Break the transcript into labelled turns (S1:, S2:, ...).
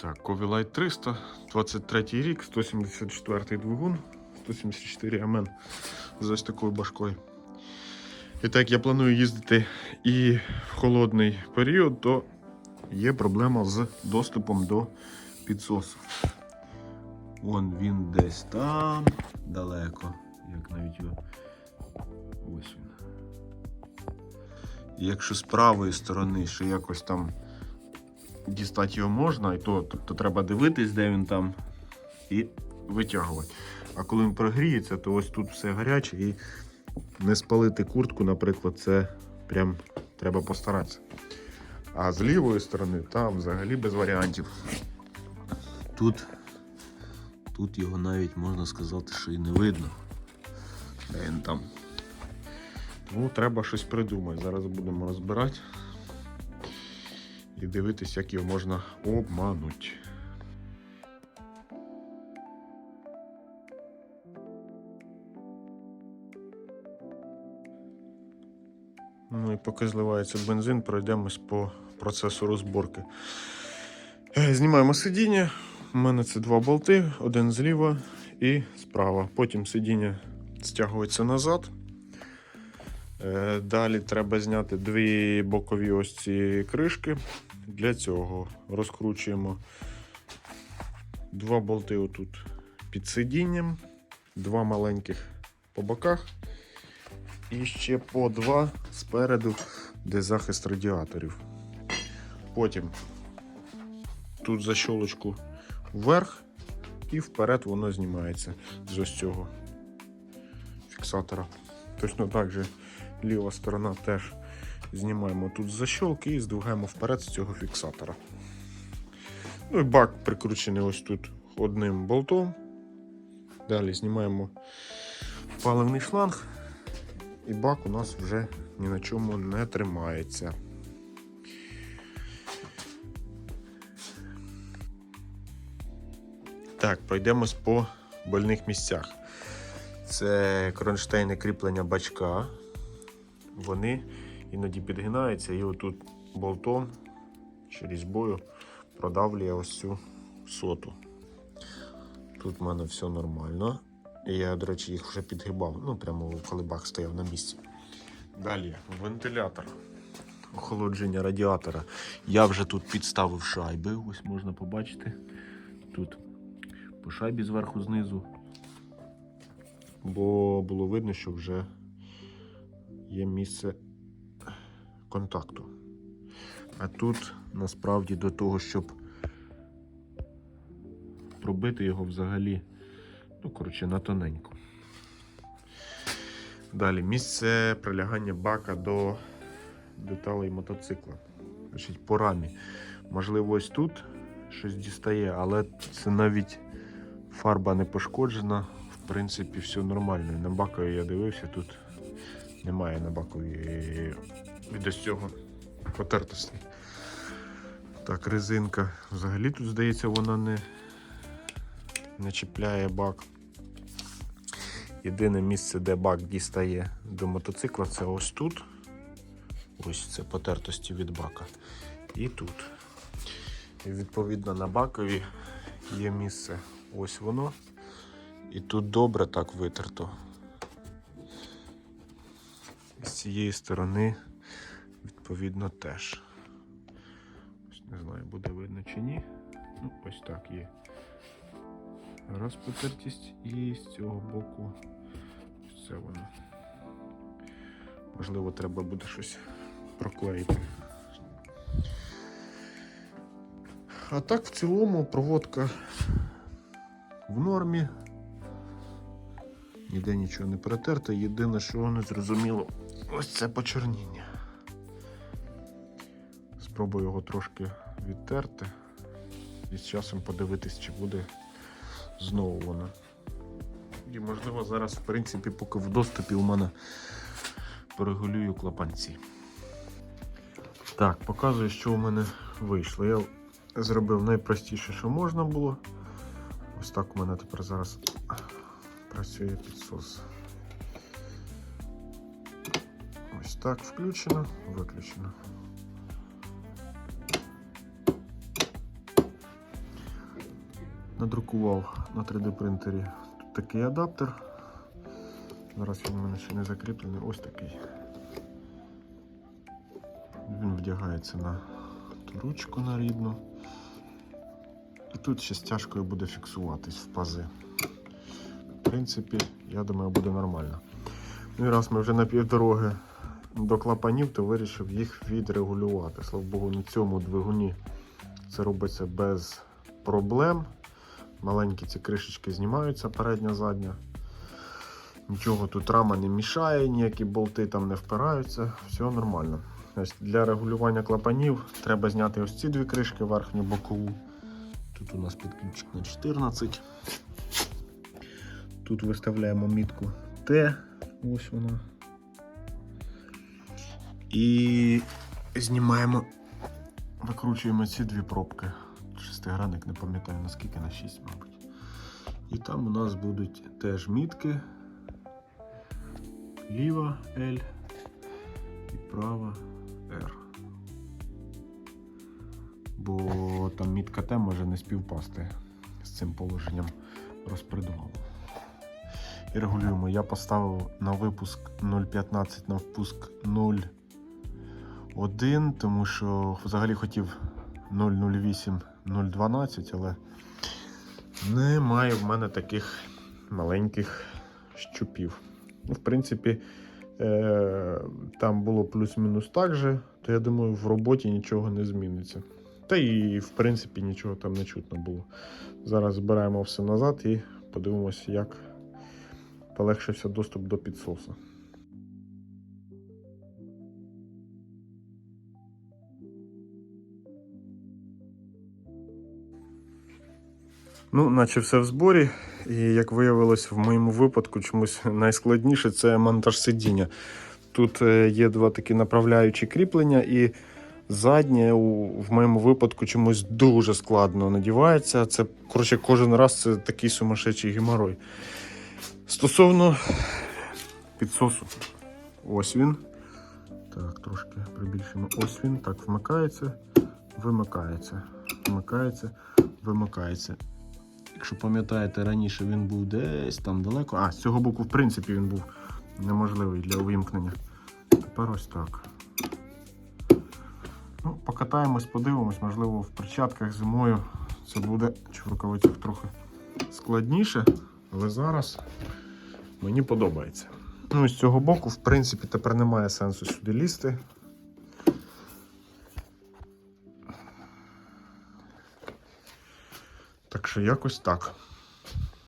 S1: Так, Ковілайт 300, 23 рік, 174 двигун, 174 МН з ось такою башкою. І так, я планую їздити і в холодний період, то є проблема з доступом до підсосу. Вон він десь там далеко, як навіть його. Ось він. Якщо з правої сторони ще якось там дістати його можна, і то, то, то треба дивитись, де він там, і витягувати. А коли він прогріється, то ось тут все гаряче і не спалити куртку, наприклад, це прям треба постаратися. А з лівої сторони там взагалі без варіантів. Тут, тут його навіть можна сказати, що і не видно. Де він там. Тому треба щось придумати. Зараз будемо розбирати і дивитись, як його можна обманути. Ну і поки зливається бензин, пройдемось по процесу розборки. Е, Знімаємо сидіння. У мене це два болти, один зліва і справа. Потім сидіння стягується назад. Е, Далі треба зняти дві бокові ось ці кришки. Для цього розкручуємо два болти отут під сидінням, два маленьких по боках і ще по два спереду, де захист радіаторів. Потім тут защолочку вверх і вперед воно знімається з ось цього фіксатора. Точно так же ліва сторона теж знімаємо тут защолки і здвигаємо вперед з цього фіксатора. Ну і бак прикручений ось тут одним болтом. Далі знімаємо паливний шланг, і бак у нас вже ні на чому не тримається. Так, пройдемось по больних місцях. Це кронштейни кріплення бачка. Вони іноді підгинаються і отут болтом чи різьбою продавлює ось цю соту. Тут в мене все нормально. Я, до речі, їх вже підгибав, ну прямо коли бак стояв на місці. Далі вентилятор. Охолодження радіатора. Я вже тут підставив шайби, ось можна побачити. Тут по шайбі зверху знизу. Бо було видно, що вже є місце контакту. А тут насправді до того, щоб пробити його взагалі, ну, коротше, на тоненько. Далі місце прилягання бака до деталей мотоцикла. Значить, по рамі. Можливо, ось тут щось дістає, але це навіть фарба не пошкоджена. В принципі, все нормально. На бакові я дивився, тут немає на бакові від ось цього потертостей. Так, резинка. Взагалі тут, здається, вона не, не чіпляє бак. Єдине місце, де бак дістає до мотоцикла, це ось тут. Ось це потертості від бака. І тут. І відповідно на бакові є місце. Ось воно. І тут добре так витерто. І з цієї сторони, відповідно, теж. Не знаю, буде видно чи ні. Ну, ось так є. Раз потертість і з цього боку це воно. Можливо, треба буде щось проклеїти. А так, в цілому, проводка в нормі. Ніде нічого не перетерто. Єдине, що не зрозуміло, ось це почерніння. Спробую його трошки відтерти і з часом подивитись, чи буде знову воно. І можливо зараз, в принципі, поки в доступі у мене порегулюю клапанці. Так, показую, що у мене вийшло. Я зробив найпростіше, що можна було. Ось так у мене тепер зараз працює підсос. Ось так включено, виключено. надрукував на 3D принтері тут такий адаптер. Зараз він у мене ще не закріплений. Ось такий. Він вдягається на ту ручку на рідну. І тут ще стяжкою буде фіксуватись в пази. В принципі, я думаю, буде нормально. Ну і раз ми вже на півдороги до клапанів, то вирішив їх відрегулювати. Слава Богу, на цьому двигуні це робиться без проблем. Маленькі ці кришечки знімаються передня, задня. Нічого тут рама не мішає, ніякі болти там не впираються, все нормально. Ось Для регулювання клапанів треба зняти ось ці дві кришки, верхню бокову. Тут у нас підключик на 14. Тут виставляємо мітку Т. Ось вона. І знімаємо, викручуємо ці дві пробки. Шестигранник, не пам'ятаю наскільки, на 6, мабуть. І там у нас будуть теж мітки. Ліва L і права R. Бо там мітка Т може не співпасти з цим положенням розпредвалу. І регулюємо. Я поставив на випуск 0.15 на впуск 0.1, тому що взагалі хотів 0.08, 0.12, але немає в мене таких маленьких щупів. Ну, в принципі, е- там було плюс-мінус так же, то я думаю, в роботі нічого не зміниться. Та і в принципі нічого там не чутно було. Зараз збираємо все назад і подивимося, як полегшився доступ до підсоса. Ну, наче все в зборі. І як виявилось, в моєму випадку чомусь найскладніше це монтаж сидіння. Тут е, є два такі направляючі кріплення, і заднє в моєму випадку чомусь дуже складно надівається. Це, коротше, кожен раз це такий сумасшедший геморой. Стосовно підсосу, ось він. Так, трошки прибільшимо. Ось він. Так, вмикається, вимикається, вмикається, вимикається. Якщо пам'ятаєте, раніше він був десь там далеко. А, з цього боку, в принципі, він був неможливий для увімкнення. Тепер ось так. Ну, покатаємось, подивимось, можливо, в перчатках зимою це буде чи в рукавицях трохи складніше, але зараз мені подобається. Ну з цього боку, в принципі, тепер немає сенсу сюди лізти. Якось так.